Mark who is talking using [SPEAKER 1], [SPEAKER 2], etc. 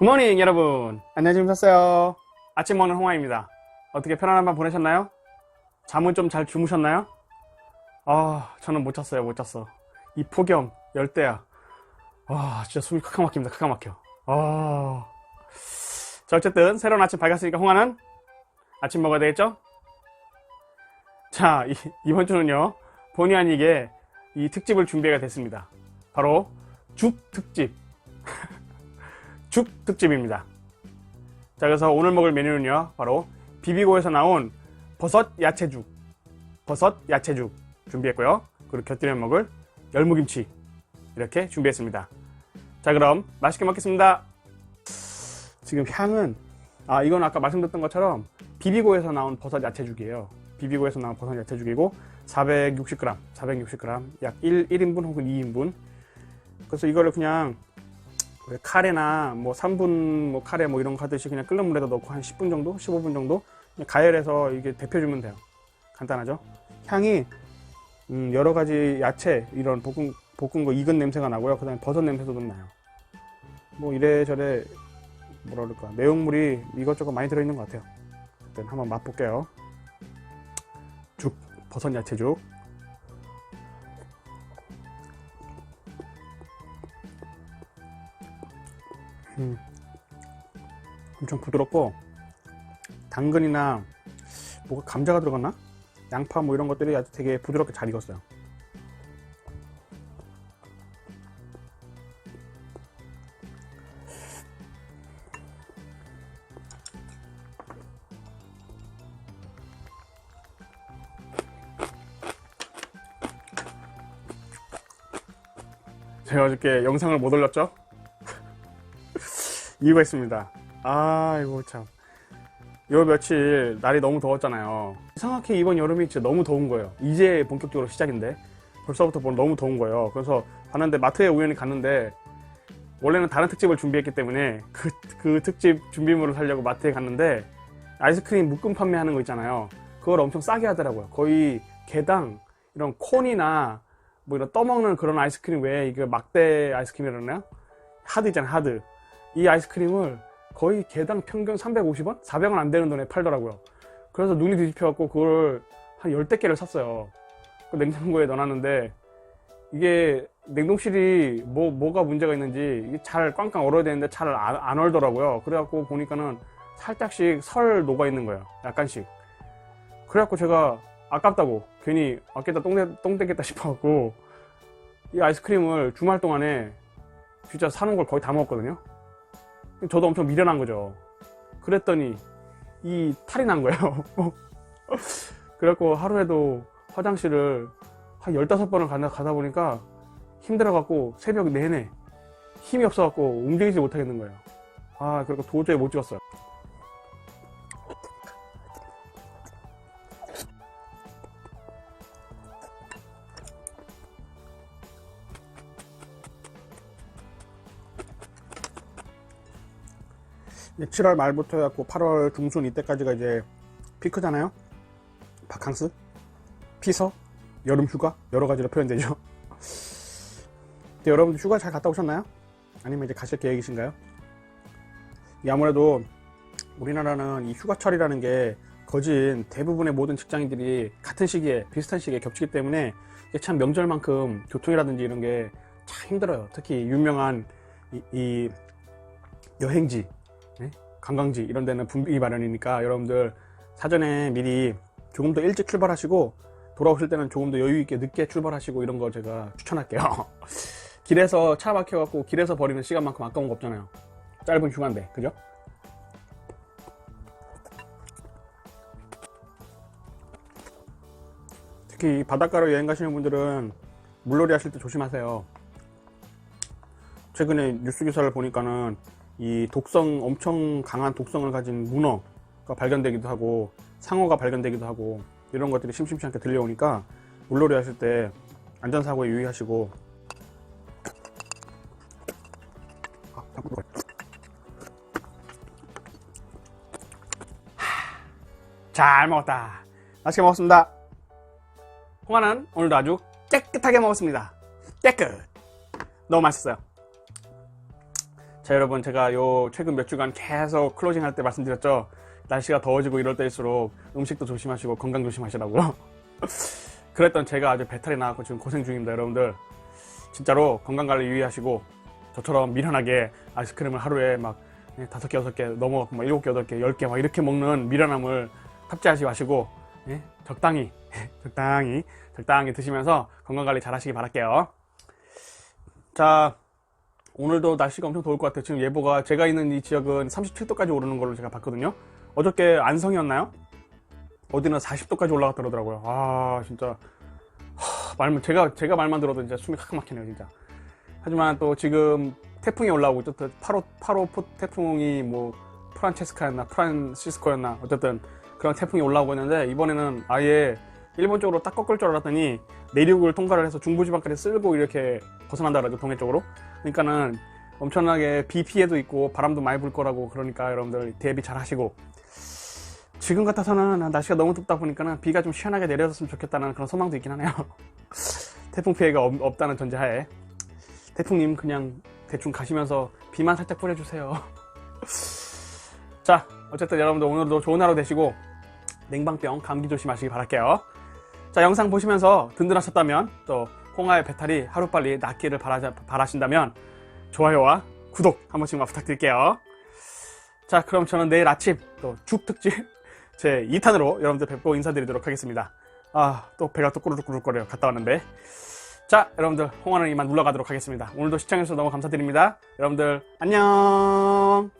[SPEAKER 1] 굿모닝 여러분. 안녕히 주무셨어요 아침 먹는 홍화입니다. 어떻게 편안한 밤 보내셨나요? 잠은 좀 잘 주무셨나요? 아 저는 못 잤어요 못 잤어. 이 폭염 열대야. 와 진짜 숨이 크게 막힙니다 크게 막혀. 아... 자 어쨌든 새로운 아침 밝았으니까 홍화는 아침 먹어야 되겠죠? 자 이, 이번 주는요 본의 아니게 이 특집을 준비가 됐습니다. 바로 죽 특집 죽 특집입니다. 자, 그래서 오늘 먹을 메뉴는요, 바로 비비고에서 나온 버섯 야채죽, 버섯 야채죽 준비했고요. 그리고 곁들여 먹을 열무김치 이렇게 준비했습니다. 자, 그럼 맛있게 먹겠습니다. 지금 향은 아, 이건 아까 말씀드렸던 것처럼 비비고에서 나온 버섯 야채죽이에요. 비비고에서 나온 버섯 야채죽이고 460g, 460g, 약 1, 1인분 혹은 2인분. 그래서 이거를 그냥 왜 카레나 뭐 3분 뭐 카레 뭐 이런 거 하듯이 그냥 끓는 물에다 넣고 한 10분 정도, 15분 정도 가열해서 이게 데펴주면 돼요. 간단하죠? 향이 음, 여러 가지 야채 이런 볶은 볶은 거 익은 냄새가 나고요. 그다음에 버섯 냄새도 좀 나요. 뭐 이래저래 뭐라 그럴까 내용물이 이것저것 많이 들어있는 것 같아요. 일단 한번 맛볼게요. 죽 버섯 야채죽. 엄청 부드럽고 당근이나 뭐가 감자가 들어갔나? 양파 뭐 이런 것들이 아주 되게 부드럽게 잘 익었어요. 제가 어저께 영상을 못 올렸죠? 이유가 있습니다. 아이고 참. 요 며칠 날이 너무 더웠잖아요. 이상하게 이번 여름이 진짜 너무 더운 거예요. 이제 본격적으로 시작인데 벌써부터 보면 너무 더운 거예요. 그래서 봤는데 마트에 우연히 갔는데 원래는 다른 특집을 준비했기 때문에 그, 그 특집 준비물을 사려고 마트에 갔는데 아이스크림 묶음 판매하는 거 있잖아요. 그걸 엄청 싸게 하더라고요. 거의 개당 이런 콘이나 뭐 이런 떠먹는 그런 아이스크림 외에 이게 막대 아이스크림이라나요? 하드 있잖아요, 하드. 이 아이스크림을 거의 개당 평균 350원? 400원 안 되는 돈에 팔더라고요. 그래서 눈이 뒤집혀갖고 그걸 한 열댓 개를 샀어요. 그 냉장고에 넣어놨는데 이게 냉동실이 뭐, 뭐가 문제가 있는지 잘 꽝꽝 얼어야 되는데 잘 안, 안 얼더라고요. 그래갖고 보니까는 살짝씩 설 녹아 있는 거예요. 약간씩. 그래갖고 제가 아깝다고 괜히 아꼈다 똥, 똥 땡겼다 싶어갖고 이 아이스크림을 주말 동안에 진짜 사놓은 걸 거의 다 먹었거든요. 저도 엄청 미련한 거죠. 그랬더니 이 탈이 난 거예요. 그래갖고 하루에도 화장실을 한 15번을 가다, 보니까 힘들어갖고 새벽 내내 힘이 없어갖고 움직이지 못하겠는 거예요. 아, 그래서 도저히 못 찍었어요. 7월 말부터 해갖고 8월 중순 이때까지가 이제 피크잖아요. 바캉스, 피서, 여름 휴가 여러 가지로 표현되죠. 근데 여러분들 휴가 잘 갔다 오셨나요? 아니면 이제 가실 계획이신가요? 이 아무래도 우리나라는 이 휴가철이라는 게 거진 대부분의 모든 직장인들이 같은 시기에 비슷한 시기에 겹치기 때문에 참 명절만큼 교통이라든지 이런 게 참 힘들어요. 특히 유명한 이, 이 여행지 네? 관광지 이런 데는 붐비기 마련이니까 여러분들 사전에 미리 조금 더 일찍 출발하시고 돌아오실 때는 조금 더 여유 있게 늦게 출발하시고 이런 거 제가 추천할게요. 길에서 차 막혀갖고 길에서 버리는 시간만큼 아까운 거 없잖아요. 짧은 휴가인데, 그죠? 특히 바닷가로 여행 가시는 분들은 물놀이 하실 때 조심하세요. 최근에 뉴스 기사를 보니까는 이 독성 엄청 강한 독성을 가진 문어가 발견되기도 하고 상어가 발견되기도 하고 이런 것들이 심심치 않게 들려오니까 물놀이 하실 때 안전사고에 유의하시고. 아, 잠깐만. 잘 먹었다. 맛있게 먹었습니다. 홍아는 오늘도 아주 깨끗하게 먹었습니다. 깨끗. 너무 맛있어요 자 여러분 제가 요 최근 몇 주간 계속 클로징 할 때 말씀드렸죠? 날씨가 더워지고 이럴 때일수록 음식도 조심하시고 건강 조심하시라고. 그랬던 제가 아주 배탈이 나갖고 지금 고생 중입니다 여러분들. 진짜로 건강관리 유의하시고 저처럼 미련하게 아이스크림을 하루에 막 예, 다섯 개 여섯 개 넘어가고 막 일곱 개 여덟 개 열 개 막 이렇게 먹는 미련함을 탑재하지 마시고 예, 적당히 적당히 적당히 드시면서 건강관리 잘 하시기 바랄게요. 자 오늘도 날씨가 엄청 더울 것 같아요. 지금 예보가 제가 있는 이 지역은 37도까지 오르는 걸로 제가 봤거든요. 어저께 안성이었나요? 어디는 40도까지 올라갔다 그러더라고요. 아 진짜 하, 말만 제가 제가 말만 들어도 진짜 숨이 확 막히네요 진짜. 하지만 또 지금 태풍이 올라오고 있죠. 8호 8호 포 태풍이 뭐 프란체스카였나 프란시스코였나 어쨌든 그런 태풍이 올라오고 있는데 이번에는 아예 일본 쪽으로 딱 꺾을 줄 알았더니 내륙을 통과를 해서 중부지방까지 쓸고 이렇게 벗어난다 그러죠 동해 쪽으로. 그러니까는 엄청나게 비 피해도 있고 바람도 많이 불 거라고 그러니까 여러분들 대비 잘 하시고. 지금 같아서는 날씨가 너무 덥다 보니까는 비가 좀 시원하게 내려졌으면 좋겠다는 그런 소망도 있긴 하네요. 태풍 피해가 없, 없다는 전제하에. 태풍님 그냥 대충 가시면서 비만 살짝 뿌려주세요. 자 어쨌든 여러분들 오늘도 좋은 하루 되시고 냉방병 감기 조심하시기 바랄게요 자 영상 보시면서 든든하셨다면 또 홍하의 배탈이 하루빨리 낫기를 바라, 바라신다면 좋아요와 구독 한 번씩만 부탁드릴게요. 자 그럼 저는 내일 아침 또 죽 특집 제 2탄으로 여러분들 뵙고 인사드리도록 하겠습니다. 아 또 배가 또 꾸르륵꾸르륵거려요 갔다 왔는데. 자 여러분들 홍하는 이만 물러가도록 하겠습니다. 오늘도 시청해주셔서 너무 감사드립니다. 여러분들 안녕